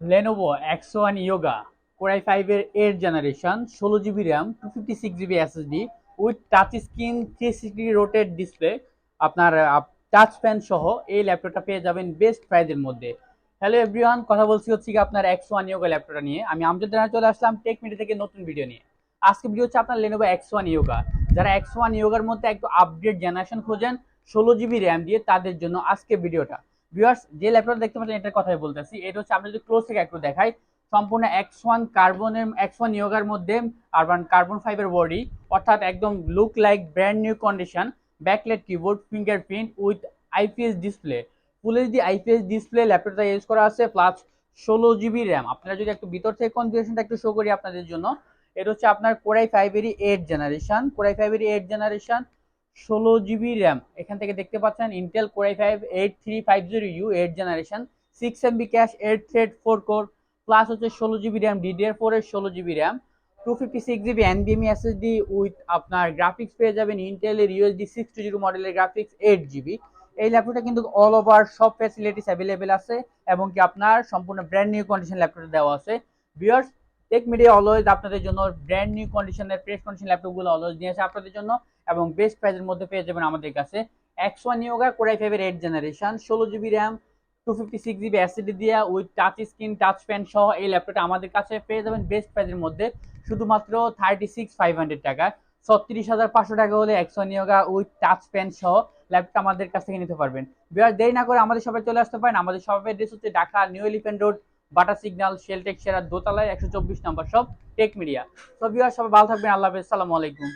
Lenovo X one Yoga core i ফাইভের eight generation ষোলো GB RAM two fifty six GB SSD with touch screen three sixty rotated display আপনার touch pen সহ এই ল্যাপটপটা পেয়ে যাবেন বেস্ট প্রাইজের মধ্যে। হ্যালো এভরিওয়ান কথা বলছি হচ্ছে কি আপনার এক্স ওয়ান ইয়োগা ল্যাপটপটা নিয়ে। আমি আমজাদ রানা চলে আসলাম টেক মিডিয়া থেকে নতুন ভিডিও নিয়ে। আজকে ভিডিও হচ্ছে আপনার লেনোভো এক্স ওয়ান ইয়োগা যারা এক্স ওয়ান ইয়োগার মধ্যে একটু আপডেট জেনারেশন খোঁজেন, ষোলো জিবি র্যাম দিয়ে তাদের জন্য আজকে ভিডিওটা ভিউয়ার্স যে ল্যাপটপ দেখতে পাচ্ছেন, এটার কথাই বলতেছি। এটা হচ্ছে, আমরা যদি ক্লোজ থেকে একটু দেখাই, সম্পূর্ণ এক্স ওয়ান কার্বনের এক্স ওয়ান ইয়োগার মধ্যে আরবান কার্বন ফাইবার বডি অর্থাৎ একদম look like brand new condition backlit keyboard fingerprint with IPS display full HD IPS display ল্যাপটপটা ইউজ করা আছে প্লাস ষোলো জিবি র্যাম আপনারা যদি একটু ভিতর থেকে কনফিগারেশনটা একটু শো করি আপনাদের জন্য, এটা হচ্ছে আপনার কোরাই ফাইভেরই এইট জেনারেশন কোরাই ফাইভেরই এইট জেনারেশন ষোলো জিবি র্যাম। এখান থেকে দেখতে পাচ্ছেন Intel core i five eight three five zero U eight generation six MB cache eight thread four core plus হচ্ছে ষোলো জিবি র্যাম ডিডিআর ফোর এর ষোলো GB RAM two fifty six GB এনবিএমই SSD with আপনার graphics পেয়ে যাবেন ইন্টেলের UHD six two zero মডেলের graphics eight GB. এই ল্যাপটপটা কিন্তু অল ওভার সব ফ্যাসিলিটিস অ্যাভেলেবেল আছে এবং কি আপনার সম্পূর্ণ ব্র্যান্ড নিউ কন্ডিশন ল্যাপটপটা দেওয়া আছে। বিয়ার্স টেক মিডিয়া অলওয়েজ আপনাদের জন্য ব্র্যান্ড নিউ কন্ডিশনের প্রেস কন্ডিশন ল্যাপটপগুলো অলওয়েজ নিয়ে আসে আপনাদের জন্য এবং বেস্ট প্রাইসের মধ্যে পেয়ে যাবেন আমাদের কাছে। X one yoga core i ফাইভের এইট জেনারেশন ষোলো GB RAM two fifty six GB SSD দিয়ে with touch screen touch pen সহ এই ল্যাপটপটা আমাদের কাছে পেয়ে যাবেন বেস্ট প্রাইসের মধ্যে। শুধুমাত্র থার্টি সিক্স ফাইভ হান্ড্রেড টাকা। ছত্রিশ হাজার পাঁচশো টাকা হলে X one yoga with touch pen সহ ল্যাপটপ আমাদের কাছ থেকে নিতে পারবেন। বিয়ার দেরি না করে আমাদের সবাই চলে আসতে পারেন। আমাদের সবাই ড্রেস হচ্ছে Dhaka New Elephant Road Bata signal Sheltech সেরা দোতলায় একশো চব্বিশ নম্বর সব টেক মিডিয়া। তো বিহার সবাই ভালো থাকবেন, আল্লাহ হাফেজ সালামু আলাইকুম।